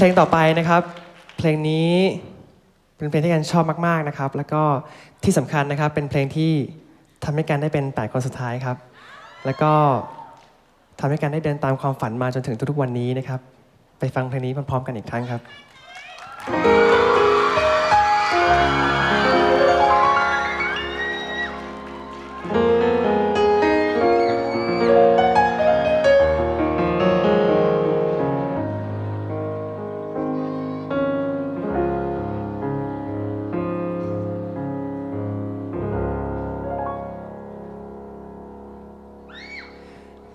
เพลงต่อไปนะครับ เพลงนี้เป็นเพลงที่กันชอบมากๆนะครับ แล้วก็ที่สำคัญนะครับเป็นเพลงที่ทำให้กันได้เป็น 8 คนสุดท้ายครับ แล้วก็ทำให้กันได้เดินตามความฝันมาจนถึงทุกๆวันนี้นะครับ ไปฟังเพลงนี้พร้อมๆกันอีกครั้งครับ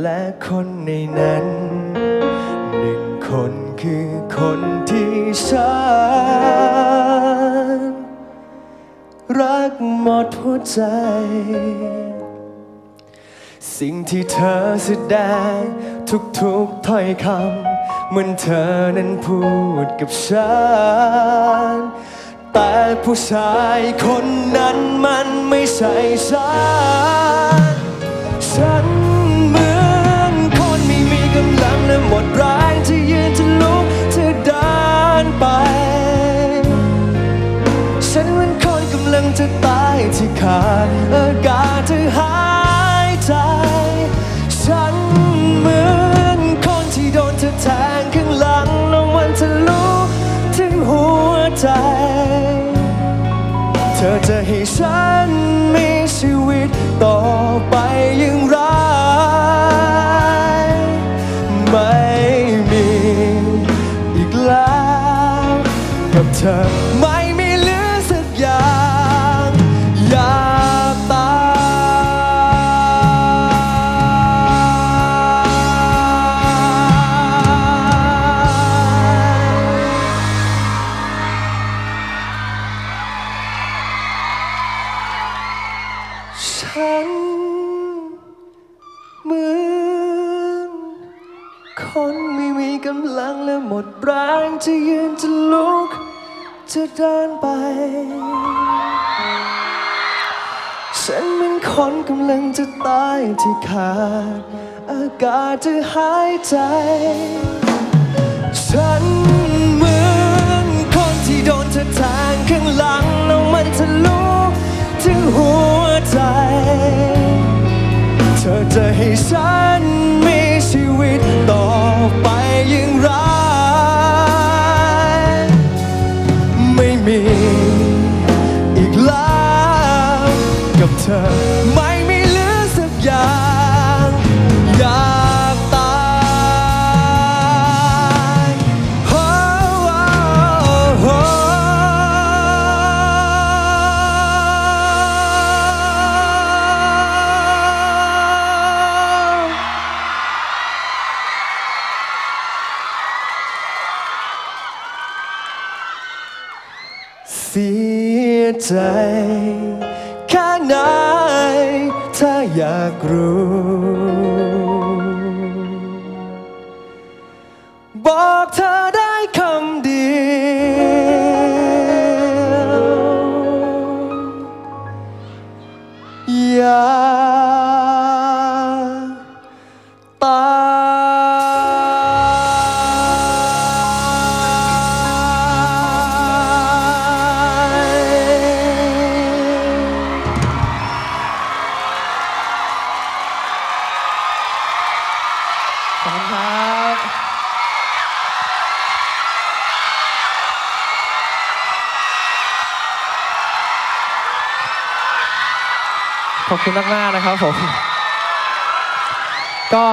และคนในนั้น หนึ่งคนคือคนที่ฉัน รักหมดหัวใจ สิ่งที่เธอแสดงทุกๆถ้อยคำเหมือนเธอนั้นพูดกับฉัน แต่ผู้ชายคนนั้นมันไม่ใช่ฉันฉัน จะตายที่ขาดอากาศจะหายใจ ฉันเหมือนคนที่โดนเธอแทงข้างหลังลงมันทะลุถึงหัวใจ เธอจะให้ฉันมีชีวิตต่อไปอย่างไรไม่มีอีกแล้วกับเธอไม่ ฉันเหมือนคนไม่มีกำลังและหมดแรงจะยืนจะลุก จะเดินไป ฉันเป็นคนกำลังจะตายที่ขาดอากาศจะหายใจ ฉันเหมือนคนที่โดนเธอแทงข้างหลังแล้วมันทะลุถึงหัว ใจ เธอจะให้ฉันมีชีวิตต่อไปอย่างไร ไม่มีอีกแล้วกับเธอ เสียใจแค่ไหนถ้าอยากรู้ ขอบคุณมากๆนะครับผม ก็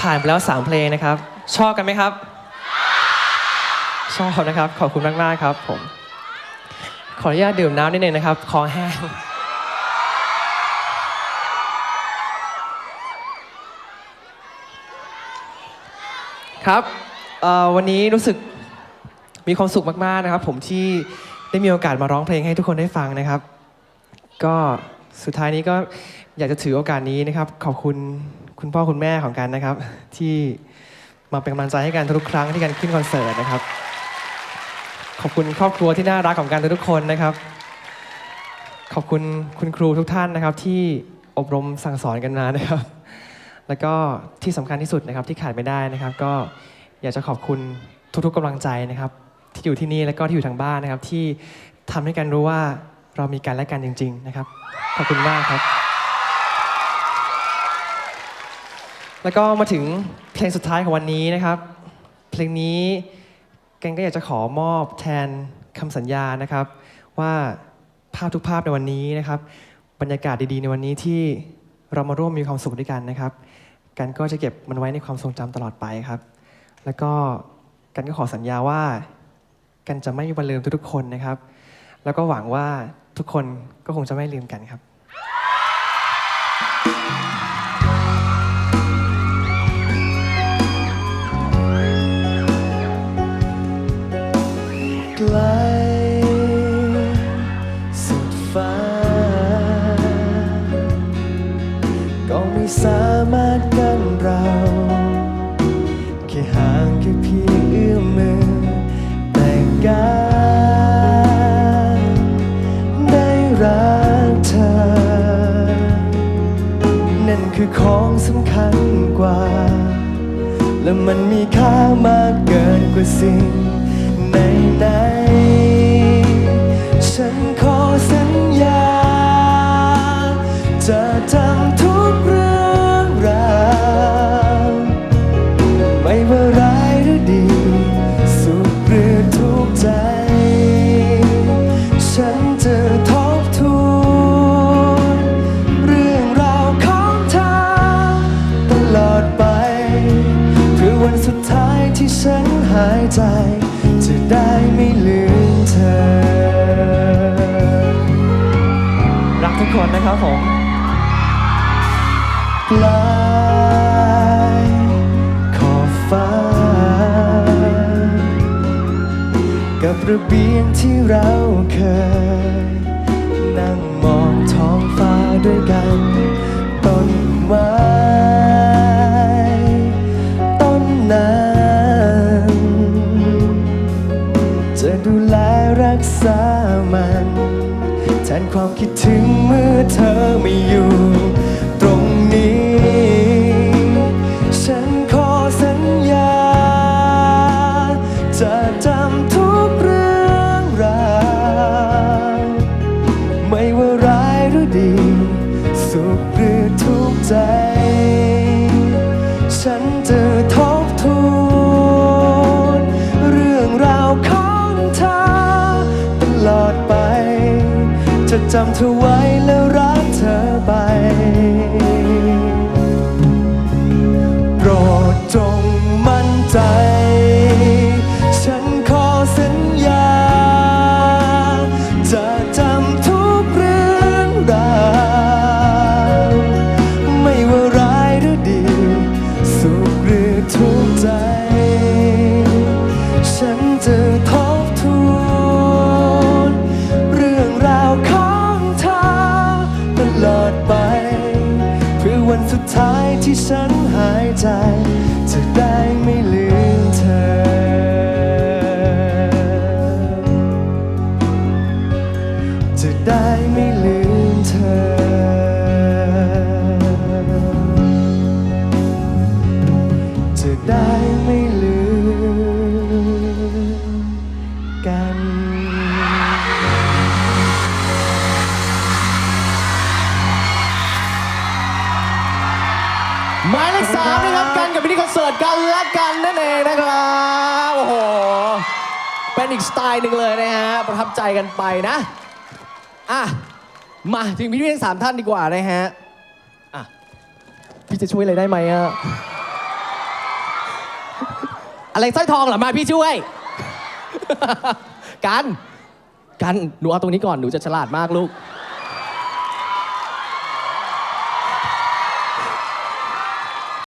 ผ่านไปแล้ว 3 เพลงนะครับ ชอบกันไหมครับ ชอบนะครับ ขอบคุณมากๆครับผม ขออนุญาตดื่มน้ำนิดนึงนะครับ คอแห้งครับวันนี้รู้สึกมีความสุขมากๆนะครับ ผมที่ได้มีโอกาสมาร้องเพลงให้ทุกคนได้ฟังนะครับ ก็สุดท้ายนี้ก็อยากจะถือโอกาสนี้นะครับ ขอบคุณคุณพ่อคุณแม่ของกันนะครับ ที่มาเป็นกำลังใจให้กันทุกครั้งที่กันขึ้นคอนเสิร์ตนะครับ ขอบคุณครอบครัวที่น่ารักของกันทุกคนนะครับ ขอบคุณคุณครูทุกท่านนะครับ ที่อบรมสั่งสอนกันมานะครับ แล้วก็ที่สำคัญที่สุดนะครับที่ขาดไม่ได้นะครับ ก็อยากจะขอบคุณทุกๆกำลังใจนะครับ ที่อยู่ที่นี่แล้วก็ที่อยู่ทางบ้านนะครับ ที่ทำให้กันรู้ว่า เรามีกันและกันจริง ๆ นะครับ ขอบคุณมากครับ แล้วก็มาถึงเพลงสุดท้ายของวันนี้นะครับ เพลงนี้แกงก็อยากจะขอมอบแทนคำสัญญานะครับ ว่าภาพทุกภาพในวันนี้นะครับ บรรยากาศดีๆ ในวันนี้ที่เรามาร่วมมีความสุขด้วยกันนะครับ กันก็จะเก็บมันไว้ในความทรงจำตลอดไปครับ แล้วก็กันก็ขอสัญญาว่า กันจะไม่มีวันลืมทุกๆคนนะครับ แล้วก็หวังว่าทุกคนก็คงจะไม่ลืมกันครับ และมันมีค่ามากเกินกว่าสิ่งไหนไหนๆฉันขอ ระเบียงที่เราเคย นั่งมองท้องฟ้าด้วยกันต้นไม้ต้นนั้นจะดูแลรักษามันแทนความคิดถึงเมื่อเธอไม่อยู่ หรือทุกใจ ท้ายที่ฉันหายใจ หมายเลขสามนะครับกันกับมินิคอนเสิร์ตกันและกันนั่นเองนะครับโอ้โหเป็นอีกสไตล์หนึ่งเลยนะฮะประทับใจกันไปนะอะมาถึงพี่พี่ทั้งสามท่านดีกว่านะฮะอะพี่จะช่วยอะไรได้ไหมอะอะไรสร้อยทองเหรอมาพี่ช่วย กัน กันหนูเอาตรงนี้ก่อนหนูจะฉลาดมากลูก